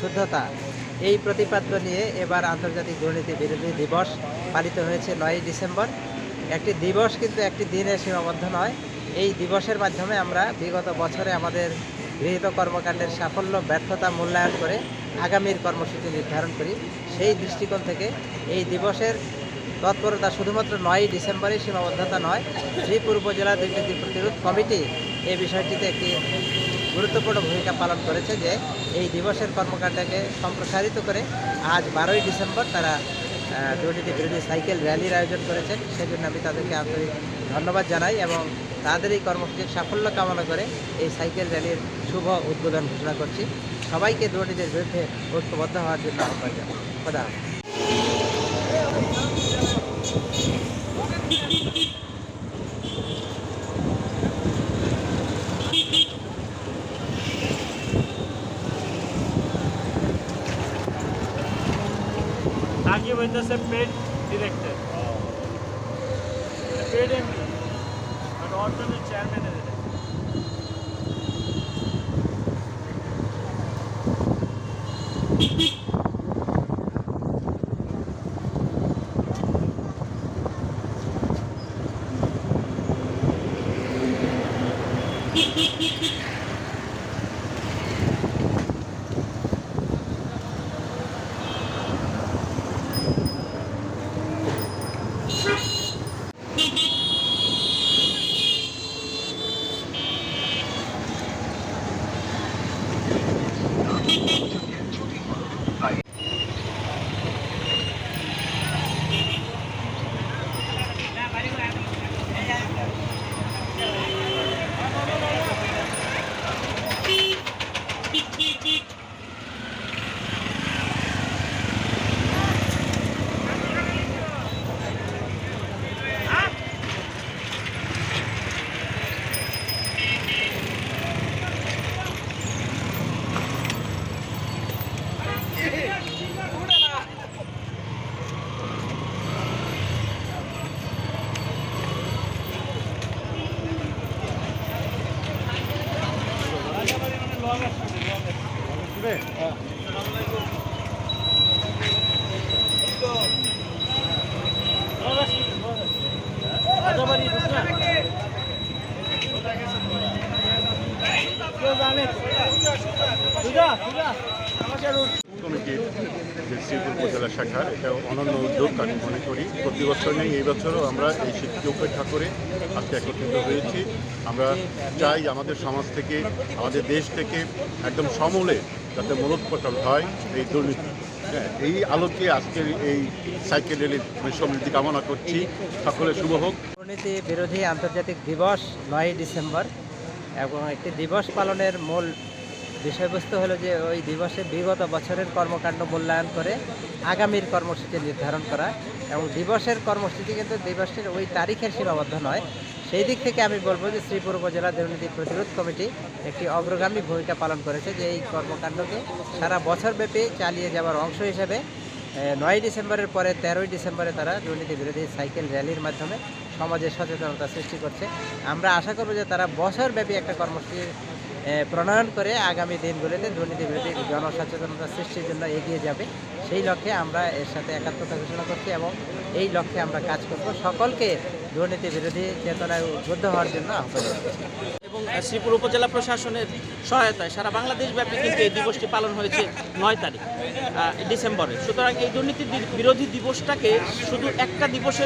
শুদ্ধতা, এই প্রতিপাদ্য নিয়ে এবার আন্তর্জাতিক দুর্নীতি বিরোধী দিবস পালিত হয়েছে নয়ই ডিসেম্বর। একটি দিবস কিন্তু একটি দিনে সীমাবদ্ধ নয়। এই দিবসের মাধ্যমে আমরা বিগত বছরে আমাদের গৃহীত কর্মকাণ্ডের সাফল্য, ব্যর্থতা মূল্যায়ন করে আগামীর কর্মসূচি নির্ধারণ করি। সেই দৃষ্টিকোণ থেকে এই দিবসের তৎপরতা শুধুমাত্র নয়ই ডিসেম্বরে সীমাবদ্ধতা নয় শ্রীপুর উপজেলা দুর্নীতি প্রতিরোধ কমিটি এই বিষয়টিতে একটি গুরুত্বপূর্ণ ভূমিকা পালন করেছে যে এই দিবসের কর্মকাণ্ডকে সম্প্রসারিত করে আজ বারোই ডিসেম্বর তারা দুর্নীতি বিরোধী সাইকেল র্যালির আয়োজন করেছেন। সেজন্য আমি তাদেরকে আন্তরিক ধন্যবাদ জানাই এবং তাদের এই কর্মসূচির সাফল্য কামনা করে এই সাইকেল র্যালির শুভ উদ্বোধন ঘোষণা করছি। সবাইকে দুর্নীতির বিরুদ্ধে ঐক্যবদ্ধ হওয়ার জন্য আহ্বান জানাই। with the paid director. Oh. The paid MD. But also the chairman is there. কমিটির যে শ্রীপুর উপজেলা শাখার এটা অনন্য উদ্যোগ আমি মনে করি। প্রতি বছর নেই, এই বছরও আমরা এই শীতকে উপেক্ষা করে আজকে একত্রিত হয়েছি। আমরা চাই আমাদের সমাজ থেকে, আমাদের দেশ থেকে একদম সমূলে যাতে মূলোৎপাটন হয় এই দুর্নীতি। হ্যাঁ এই আলোকে আজকের এই সাইকেল র্যালির সমৃদ্ধি কামনা করছি। সকলে শুভ হোক। দুর্নীতি বিরোধী আন্তর্জাতিক দিবস নয় ডিসেম্বর এবং একটি দিবস পালনের মূল বিষয়বস্তু হলো যে ওই দিবসে বিগত বছরের কর্মকাণ্ড মূল্যায়ন করে আগামীর কর্মসূচি নির্ধারণ করা এবং দিবসের কর্মসূচি কিন্তু দিবসের ওই তারিখের সীমাবদ্ধ নয়। সেই দিক থেকে আমি বলব যে শ্রীপুর উপজেলা দুর্নীতি প্রতিরোধ কমিটি একটি অগ্রগামী ভূমিকা পালন করেছে যে এই কর্মকাণ্ডকে সারা বছরব্যাপী চালিয়ে যাওয়ার অংশ হিসেবে নয় ডিসেম্বরের পরে তেরোই ডিসেম্বরে তারা দুর্নীতি বিরোধী সাইকেল র্যালির মাধ্যমে সমাজে সচেতনতা সৃষ্টি করছে। আমরা আশা করব যে তারা বছরব্যাপী একটা কর্মসূচি প্রণয়ন করে আগামী দিনগুলিতে দুর্নীতি বিরোধী জনসচেতনতা সৃষ্টির জন্য এগিয়ে যাবে। সেই লক্ষ্যে আমরা এর সাথে একাত্মতা ঘোষণা করছি এবং এই লক্ষ্যে আমরা কাজ করব। সকলকে দুর্নীতি বিরোধী চেতনায় উদ্বুদ্ধ হওয়ার জন্য আহ্বান এবং শ্রীপুর উপজেলা প্রশাসনের সহায়তায় সারা বাংলাদেশ ব্যাপী কিন্তু এই দিবসটি পালন হয়েছে নয় তারিখ ডিসেম্বরে। সুতরাং এই দুর্নীতি বিরোধী দিবসটাকে শুধু একটা দিবসে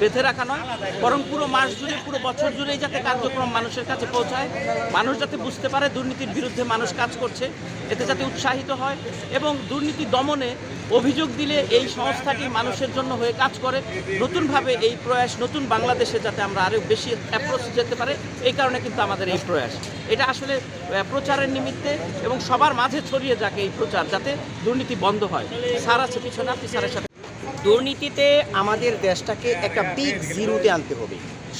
বেঁধে রাখা নয়, বরং পুরো মাস জুড়ে, পুরো বছর জুড়েই যাতে কার্যক্রম মানুষের কাছে পৌঁছায়, মানুষ যাতে বুঝতে পারে দুর্নীতির বিরুদ্ধে মানুষ কাজ করছে, এতে যাতে উৎসাহিত হয় এবং দুর্নীতি দমনে অভিযোগ দিলে এই সংস্থাটি মানুষের জন্য হয়ে কাজ করে। নতুনভাবে এই প্রয়াস নতুন বাংলাদেশে যাতে আমরা আরও বেশি অ্যাপ্রোচ যেতে পারে, এই কারণে কিন্তু আমাদের এই প্রয়াস। এটা আসলে প্রচারের নিমিত্তে এবং সবার মাঝে ছড়িয়ে যাকে এই প্রচার যাতে দুর্নীতি বন্ধ হয়। স্যার আছে পিছনে, আপনি স্যারের সাথে দুর্নীতিতে আমাদের দেশটাকে একটা বিগ জিরোতে আনতে হবে।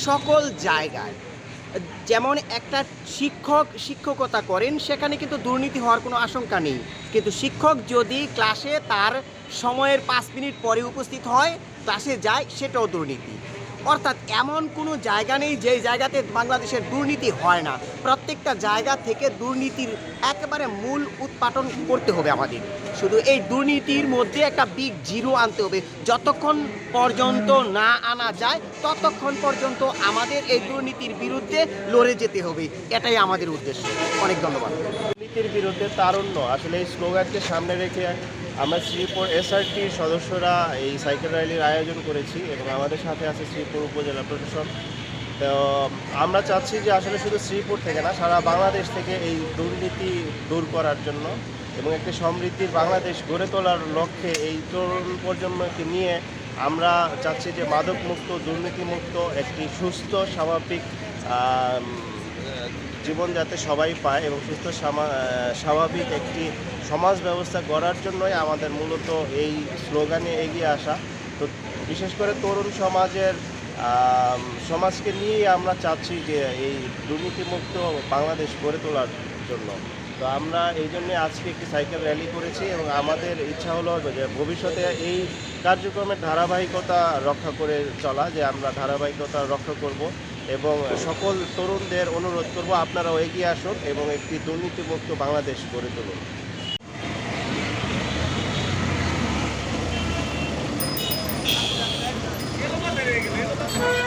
সকল জায়গায় যেমন একটা শিক্ষক শিক্ষকতা করেন, সেখানে কিন্তু দুর্নীতি হওয়ার কোনো আশঙ্কা নেই। কিন্তু শিক্ষক যদি ক্লাসে তার সময়ের পাঁচ মিনিট পরে উপস্থিত হয় ক্লাসে যায়, সেটাও দুর্নীতি। অর্থাৎ এমন কোনো জায়গা নেই যেই জায়গাতে বাংলাদেশের দুর্নীতি হয় না। প্রত্যেকটা জায়গা থেকে দুর্নীতির একেবারে মূল উৎপাটন করতে হবে আমাদের। শুধু এই দুর্নীতির মধ্যে একটা বিগ জিরো আনতে হবে। যতক্ষণ পর্যন্ত না আনা যায়, ততক্ষণ পর্যন্ত আমাদের এই দুর্নীতির বিরুদ্ধে লড়ে যেতে হবে। এটাই আমাদের উদ্দেশ্য। অনেক ধন্যবাদ। দুর্নীতির বিরুদ্ধে তারুণ্য। আসলে এই স্লোগানকে সামনে রেখে আমরা শ্রীপুর এসআরটির সদস্যরা এই সাইকেল র্যালির আয়োজন করেছি এবং আমাদের সাথে আছে শ্রীপুর উপজেলা প্রশাসন তো, আমরা চাচ্ছি যে আসলে শুধু শ্রীপুর থেকে না, সারা বাংলাদেশ থেকে এই দুর্নীতি দূর করার জন্য এবং একটি সমৃদ্ধির বাংলাদেশ গড়ে তোলার লক্ষ্যে এই তরুণ প্রজন্মকে নিয়ে আমরা চাচ্ছি যে মাদকমুক্ত, দুর্নীতিমুক্ত, একটি সুস্থ, স্বাভাবিক জীবন যাতে সবাই পায় এবং সুস্থ স্বাভাবিক একটি সমাজ ব্যবস্থা গড়ার জন্যই আমাদের মূলত এই স্লোগানে এগিয়ে আসা। তো বিশেষ করে তরুণ সমাজের সমাজকে নিয়েই আমরা চাচ্ছি যে এই দুর্নীতিমুক্ত বাংলাদেশ গড়ে তোলার জন্য। তো আমরা এই জন্যে আজকে একটি সাইকেল র্যালি করেছি এবং আমাদের ইচ্ছা হলো যে ভবিষ্যতে এই কার্যক্রমের ধারাবাহিকতা রক্ষা করে চলা, যে আমরা ধারাবাহিকতা রক্ষা করব। এবং সকল তরুণদের অনুরোধ করব, আপনারাও এগিয়ে আসুন এবং একটি দুর্নীতিমুক্ত বাংলাদেশ গড়ে তুলুন Thank you.